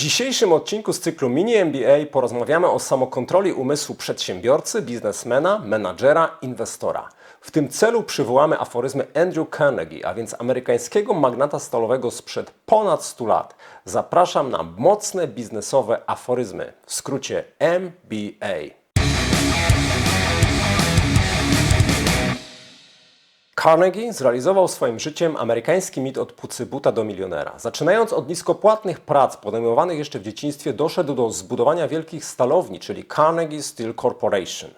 dzisiejszym odcinku z cyklu Mini MBA porozmawiamy o samokontroli umysłu przedsiębiorcy, biznesmena, menadżera, inwestora. W tym celu przywołamy aforyzmy Andrew Carnegie, a więc amerykańskiego magnata stalowego sprzed ponad 100 lat. Zapraszam na mocne biznesowe aforyzmy, w skrócie MBA. Carnegie zrealizował swoim życiem amerykański mit od pucybuta do milionera. Zaczynając od niskopłatnych prac podejmowanych jeszcze w dzieciństwie, doszedł do zbudowania wielkich stalowni, czyli Carnegie Steel Corporation.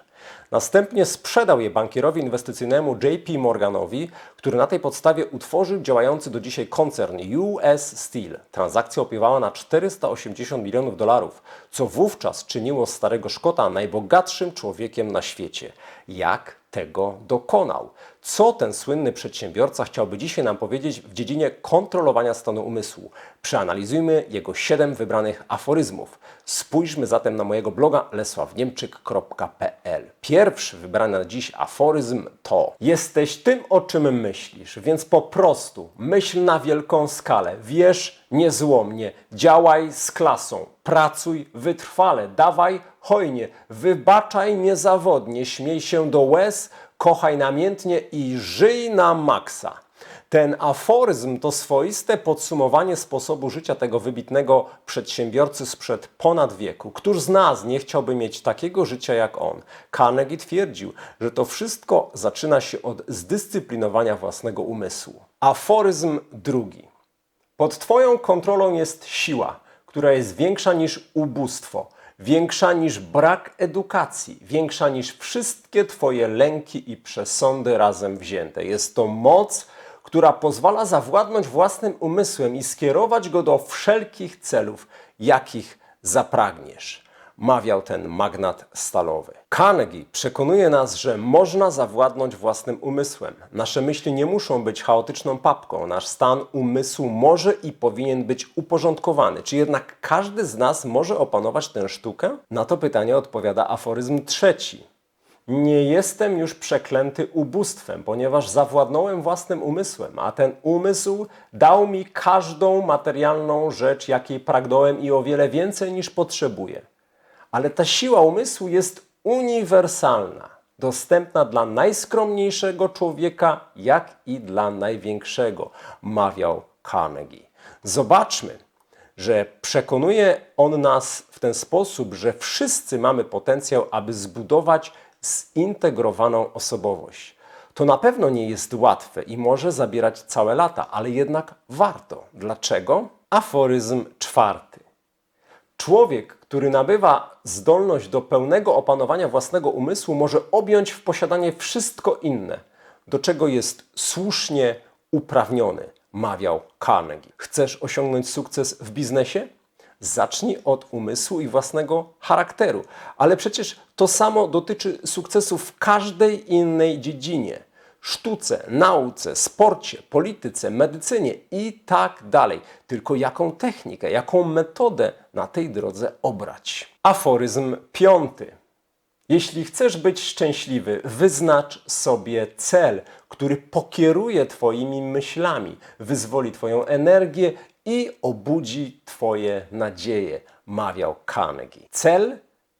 Następnie sprzedał je bankierowi inwestycyjnemu JP Morganowi, który na tej podstawie utworzył działający do dzisiaj koncern US Steel. Transakcja opiewała na 480 milionów dolarów, co wówczas czyniło starego Szkota najbogatszym człowiekiem na świecie. Jak tego dokonał? Co ten słynny przedsiębiorca chciałby dzisiaj nam powiedzieć w dziedzinie kontrolowania stanu umysłu? Przeanalizujmy jego 7 wybranych aforyzmów. Spójrzmy zatem na mojego bloga lesławniemczyk.pl. Pierwszy wybrany na dziś aforyzm to Jesteś tym, o czym myślisz, więc po prostu myśl na wielką skalę, wierz niezłomnie, działaj z klasą, pracuj wytrwale, dawaj hojnie, wybaczaj niezawodnie, śmiej się do łez, kochaj namiętnie i żyj na maksa. Ten aforyzm to swoiste podsumowanie sposobu życia tego wybitnego przedsiębiorcy sprzed ponad wieku. Któż z nas nie chciałby mieć takiego życia jak on? Carnegie twierdził, że to wszystko zaczyna się od zdyscyplinowania własnego umysłu. Aforyzm drugi. Pod Twoją kontrolą jest siła, która jest większa niż ubóstwo, większa niż brak edukacji, większa niż wszystkie Twoje lęki i przesądy razem wzięte. Jest to moc, która pozwala zawładnąć własnym umysłem i skierować go do wszelkich celów, jakich zapragniesz. Mawiał ten magnat stalowy. Carnegie przekonuje nas, że można zawładnąć własnym umysłem. Nasze myśli nie muszą być chaotyczną papką. Nasz stan umysłu może i powinien być uporządkowany. Czy jednak każdy z nas może opanować tę sztukę? Na to pytanie odpowiada aforyzm trzeci. Nie jestem już przeklęty ubóstwem, ponieważ zawładnąłem własnym umysłem, a ten umysł dał mi każdą materialną rzecz, jakiej pragnąłem i o wiele więcej niż potrzebuję. Ale ta siła umysłu jest uniwersalna, dostępna dla najskromniejszego człowieka, jak i dla największego, mawiał Carnegie. Zobaczmy, że przekonuje on nas w ten sposób, że wszyscy mamy potencjał, aby zbudować zintegrowaną osobowość. To na pewno nie jest łatwe i może zabierać całe lata, ale jednak warto. Dlaczego? Aforyzm czwarty. Człowiek, który nabywa zdolność do pełnego opanowania własnego umysłu, może objąć w posiadanie wszystko inne, do czego jest słusznie uprawniony, mawiał Carnegie. Chcesz osiągnąć sukces w biznesie? Zacznij od umysłu i własnego charakteru. Ale przecież to samo dotyczy sukcesu w każdej innej dziedzinie sztuce, nauce, sporcie, polityce, medycynie i tak dalej. Tylko jaką technikę, jaką metodę na tej drodze obrać. Aforyzm piąty. Jeśli chcesz być szczęśliwy, wyznacz sobie cel, który pokieruje Twoimi myślami, wyzwoli Twoją energię i obudzi Twoje nadzieje, mawiał Carnegie. Cel,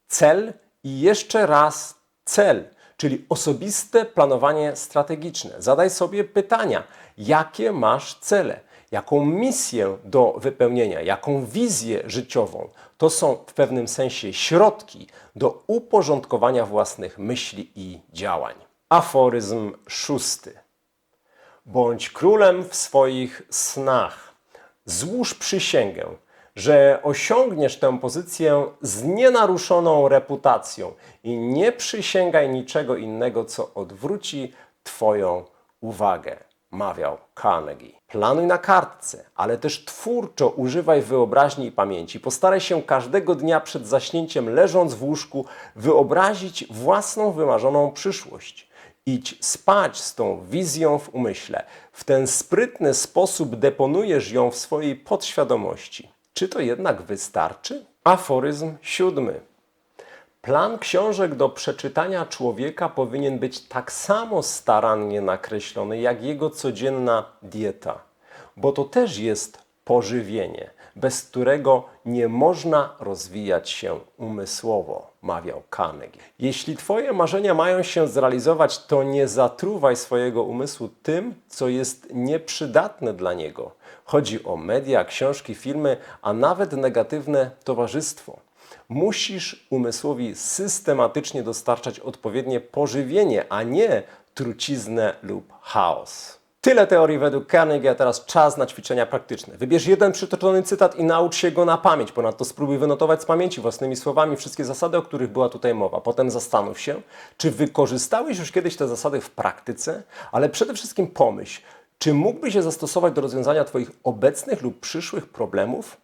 cel i jeszcze raz cel czyli osobiste planowanie strategiczne. Zadaj sobie pytania, jakie masz cele, jaką misję do wypełnienia, jaką wizję życiową. To są w pewnym sensie środki do uporządkowania własnych myśli i działań. Aforyzm szósty. Bądź królem w swoich snach. Złóż przysięgę, że osiągniesz tę pozycję z nienaruszoną reputacją i nie przysięgaj niczego innego, co odwróci Twoją uwagę, mawiał Carnegie. Planuj na kartce, ale też twórczo używaj wyobraźni i pamięci. Postaraj się każdego dnia przed zaśnięciem, leżąc w łóżku, wyobrazić własną wymarzoną przyszłość. Idź spać z tą wizją w umyśle. W ten sprytny sposób deponujesz ją w swojej podświadomości. Czy to jednak wystarczy? Aforyzm siódmy. Plan książek do przeczytania człowieka powinien być tak samo starannie nakreślony jak jego codzienna dieta, bo to też jest pożywienie. bez którego nie można rozwijać się umysłowo, mawiał Carnegie. Jeśli Twoje marzenia mają się zrealizować, to nie zatruwaj swojego umysłu tym, co jest nieprzydatne dla niego. Chodzi o media, książki, filmy, a nawet negatywne towarzystwo. Musisz umysłowi systematycznie dostarczać odpowiednie pożywienie, a nie truciznę lub chaos. Tyle teorii według Carnegie, a teraz czas na ćwiczenia praktyczne. Wybierz jeden przytoczony cytat i naucz się go na pamięć. Ponadto spróbuj wynotować z pamięci własnymi słowami wszystkie zasady, o których była tutaj mowa. Potem zastanów się, czy wykorzystałeś już kiedyś te zasady w praktyce, ale przede wszystkim pomyśl, czy mógłbyś je zastosować do rozwiązania Twoich obecnych lub przyszłych problemów?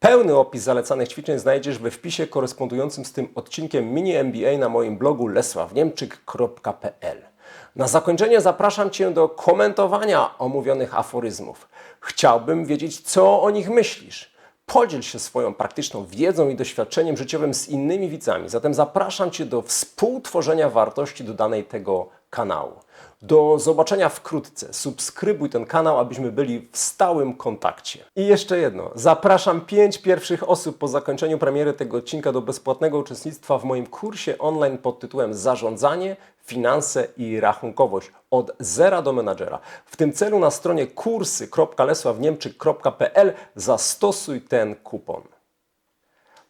Pełny opis zalecanych ćwiczeń znajdziesz we wpisie korespondującym z tym odcinkiem mini MBA na moim blogu lesławniemczyk.pl. Na zakończenie zapraszam Cię do komentowania omówionych aforyzmów. Chciałbym wiedzieć, co o nich myślisz. Podziel się swoją praktyczną wiedzą i doświadczeniem życiowym z innymi widzami. Zatem zapraszam Cię do współtworzenia wartości dodanej tego kanału. Do zobaczenia wkrótce. Subskrybuj ten kanał, abyśmy byli w stałym kontakcie. I jeszcze jedno. Zapraszam pięć pierwszych osób po zakończeniu premiery tego odcinka do bezpłatnego uczestnictwa w moim kursie online pod tytułem Zarządzanie, finanse i rachunkowość od zera do menadżera. W tym celu na stronie kursy.lesławniemczyk.pl zastosuj ten kupon.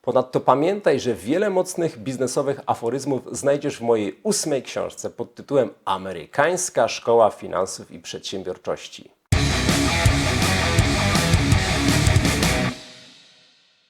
Ponadto pamiętaj, że wiele mocnych biznesowych aforyzmów znajdziesz w mojej ósmej książce pod tytułem Amerykańska Szkoła Finansów i Przedsiębiorczości.